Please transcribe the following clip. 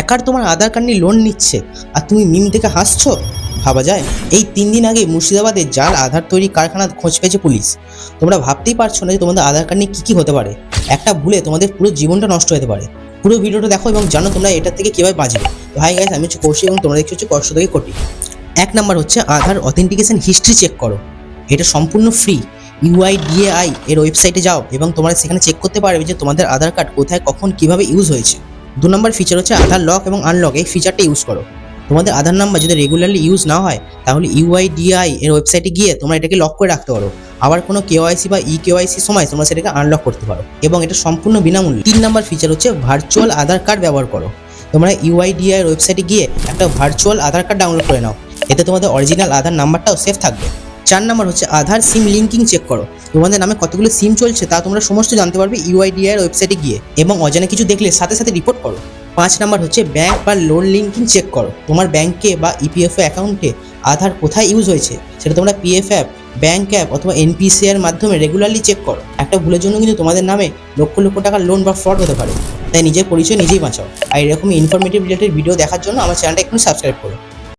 Hacker তোমার আধার card নিয়ে loan নিচ্ছে, আর তুমি মিম থেকে হাসছো? ভাবা যায়। এই তিন দিন আগে মুর্শিদাবাদে জাল আধার তৈরি কারখানার খোঁজ পেয়েছে পুলিশ। তোমরা ভাবতেই পারছ না যে তোমাদের আধার কার্ড নিয়ে কী কী হতে পারে। একটা ভুলে তোমাদের পুরো জীবনটা নষ্ট হতে পারে। পুরো ভিডিওটা দেখো এবং জানো তোমরা এটা থেকে কীভাবে বাঁচবে। ভাই গাইস আমি হচ্ছে কৌশিক এবং তোমরা দেখছ হচ্ছে কষ্ট থেকে কোটি। এক নাম্বার হচ্ছে আধার অথেন্টিকেশন হিস্ট্রি চেক করো। এটা সম্পূর্ণ ফ্রি ইউআইডিএআই এর ওয়েবসাইটে যাও এবং তোমরা সেখানে চেক করতে পারবে যে তোমাদের আধার কার্ড কোথায়, কখন, কীভাবে ইউজ হয়েছে। দু নম্বর ফিচার হচ্ছে আধার লক এবং আনলক এই ফিচারটা ইউজ করো। তোমাদের আধার নাম্বার যদি রেগুলারলি ইউজ না হয়, তাহলে ইউআইডিআই এর ওয়েবসাইটে গিয়ে তোমরা এটাকে লক করে রাখতে পারো। আবার কোনো কেওয়াইসি বা ই কেওয়াইসি সময় তোমরা সেটাকে আনলক করতে পারো এবং এটা সম্পূর্ণ বিনামূল্যে। তিন নম্বর ফিচার হচ্ছে ভার্চুয়াল আধার কার্ড ব্যবহার করো। তোমরা ইউআইডিআই ওয়েবসাইটে গিয়ে একটা ভার্চুয়াল আধার কার্ড ডাউনলোড করে নাও। এতে তোমাদের অরিজিনাল আধার নাম্বারটাও সেফ থাকবে। চার নম্বর হচ্ছে আধার সিম লিঙ্কিং চেক করো। তোমাদের নামে কতগুলো সিম চলছে তা তোমরা সমস্ত জানতে পারবে ইউআইডিআই এর ওয়েবসাইটে গিয়ে এবং অজানা কিছু দেখলে সাথে সাথে রিপোর্ট করো। পাঁচ নাম্বার হচ্ছে ব্যাংক বা লোন লিঙ্কিং চেক করো। তোমার ব্যাংকে বা ইপিএফও অ্যাকাউন্টে আধার কোথায় ইউজ হয়েছে সেটা তোমরা পিএফ অ্যাপ ব্যাংক অ্যাপ অথবা এনপিসি এর মাধ্যমে রেগুলারলি চেক করো। একটা ভুলের জন্য কিন্তু তোমাদের নামে লক্ষ লক্ষ টাকার লোন বা ফ্রড হতে পারে। তাই নিজের পরিচয় নিজেই বাঁচাও। আর এরকম ইনফরমেটিভ রিলেটেড ভিডিও দেখার জন্য আমার চ্যানেলটা একটু সাবস্ক্রাইব করো।